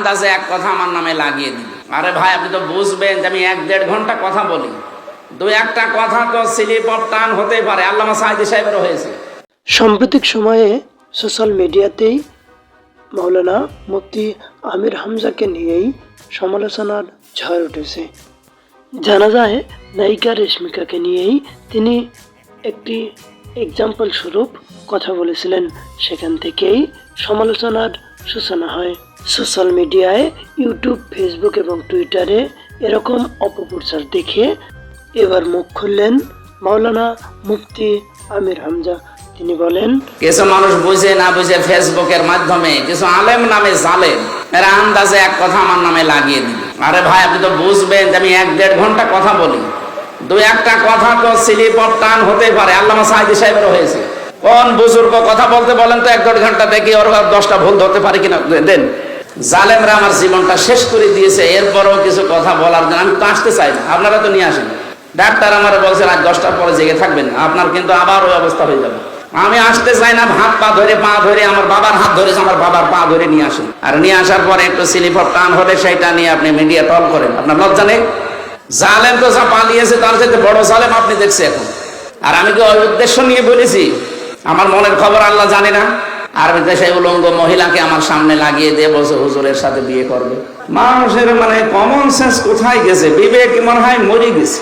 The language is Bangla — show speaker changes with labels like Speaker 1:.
Speaker 1: আন্দাজে এক কথা আমার নামে লাগিয়ে দিল। আরে ভাই, আপনি তো বুঝবেন যে আমি এক দেড় ঘণ্টা কথা বলি। দু একটা কথা তো স্লিপ অফ টান হতে পারে। আল্লামা সাহিদি সাহেবেরও হয়েছে।
Speaker 2: সাম্প্রতিক সময়ে সোশ্যাল মিডিয়াতেই মৌলানা মুফতি আমির হামজাকে নিয়েই সমালোচনার ঝড় উঠেছে। জানা যায়, নায়িকা রেশমিকাকে নিয়েই তিনি একটি এক্সাম্পল স্বরূপ কথা বলেছিলেন। সেখান থেকেই সমালোচনার সূচনা হয়। সোশ্যাল মিডিয়ায় ইউটিউব, ফেসবুক এবং টুইটারে এরকম অপপ্রচার দেখে এবার মুখ খুললেন মাওলানা মুফতি আমির হামজা। তিনি বলেন,
Speaker 1: কিছু মানুষ বুঝে না বুঝে ফেসবুকের মাধ্যমে কিছু আলেম নামে জালেম, এরা আন্দাজে এক কথা আমার নামে লাগিয়ে দিল আরে ভাই, আপনি তো বুঝবেন যে আমি এক দেড় ঘণ্টা কথা বলি। দু একটা কথা তো স্লিপ অফ টান হতে পারে। আল্লামা সাহিদি সাহেবেরও হয়েছে। কোন বুজুর্গ কথা বলতে বলেন তো এক দেড় ঘণ্টা দেখি ওর দশটা ভুল ধরতে পারে কিনা দেন। জালেমরা আমার জীবনটা শেষ করে দিয়েছে, এরপরও কিছু কথা বলার জন্য আমি তো আসতে চাই না, আপনারা তো নিয়ে আসেন। ডাক্তার আমার বলছেন আজ দশটার পরে জেগে থাকবেন, আপনার কিন্তু আবার ওই অবস্থা হয়ে যাবে। আমি আসতে চাই না, হাত পা ধরে পা ধরে, আমার বাবার হাত ধরেছে আমার বাবার পা ধরে নিয়ে আসেন। আর নিয়ে আসার পরে একটু স্লিপ টান হলে সেইটা নিয়ে আপনি মিডিয়া টল করেন। আপনার লজ্জা নেই? জালেম তো যা পালিয়েছে, তার সাথে বড় জালেম আপনি দেখছে এখন। আর আমি কি ওই উদ্দেশ্য নিয়ে বলেছি? আমার মনের খবর আল্লাহ জানে না। আর দেশে উলঙ্গ মহিলাকে আমার সামনে লাগিয়ে দিয়ে বসে হুজুরের সাথে বিয়ে করবে। মানুষের মানে কমন সেন্স কোথায় গেছে? বিবেক মনে হয় মরে গেছে।